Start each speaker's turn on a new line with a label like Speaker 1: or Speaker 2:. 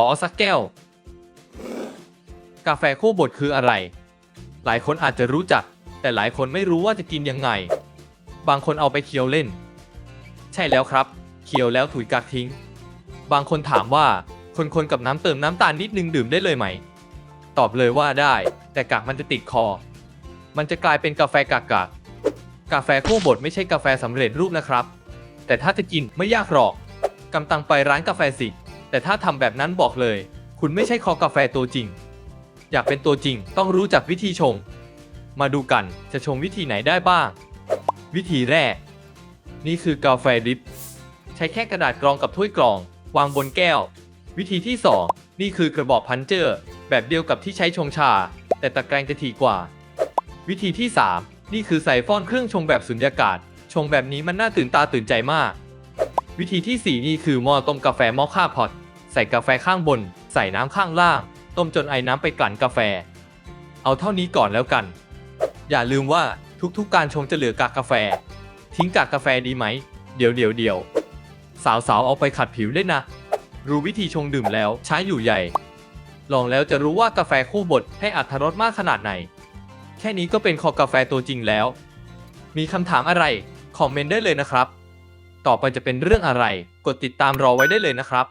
Speaker 1: ขอสักแก้ว กาแฟคั่วบดคืออะไร หลายคนอาจจะรู้จัก แต่หลายคนไม่รู้ว่าจะกินยังไง บางคนเอาไปเคี้ยวเล่น ใช่แล้วครับ เคี้ยวแล้วถุยกากทิ้ง บางคนถามว่า คนๆกับน้ำเติมน้ำตาลนิดนึงดื่มได้เลยไหม ตอบเลยว่าได้ แต่กากมันจะติดคอ มันจะกลายเป็นกาแฟกากกากกาแฟคั่วบดไม่ใช่กาแฟสำเร็จรูปนะครับ แต่ถ้าจะกินไม่ยากหรอกกำตังไปร้านกาแฟสิ แต่ถ้าทำแบบนั้นบอกเลย คุณไม่ใช่คอกาแฟตัวจริง อยากเป็นตัวจริงต้องรู้จักวิธีชง มาดูกันจะชงวิธีไหนได้บ้าง วิธีแรก นี่คือกาแฟดริป ใช้แค่กระดาษกรองกับถ้วยกรอง วางบนแก้ว วิธีที่ 2 นี่คือกระบอกพันเจอร์ แบบเดียวกับที่ใช้ชงชา แต่ตะแกรงจะถี่กว่า วิธีที่ 3 นี่คือใส่ฟอนเครื่องชงแบบสุญญากาศ ชงแบบนี้มันน่าตื่นตาตื่นใจมาก วิธีที่ 4 นี่คือหม้อต้มกาแฟหม้อค่าพอตใส่กาแฟข้างบน ใส่น้ำข้างล่าง ต้มจนไอ้น้ำไปกลั่นกาแฟ เอาเท่านี้ก่อนแล้วกัน อย่าลืมว่าทุกๆ การชงจะเหลือกากกาแฟ ทิ้งกากกาแฟดีไหม เดี๋ยวเดี๋ยวเดี๋ยวสาวๆ เอาไปขัดผิวได้นะ รู้วิธีชงดื่มแล้วใช้อยู่ใหญ่ ลองแล้วจะรู้ว่ากาแฟคู่บดให้อัตรสมากขนาดไหน แค่นี้ก็เป็นคอกาแฟตัวจริงแล้ว มีคำถามอะไร คอมเมนต์ได้เลยนะครับ ต่อไปจะเป็นเรื่องอะไร กดติดตามรอไว้ได้เลยนะครับ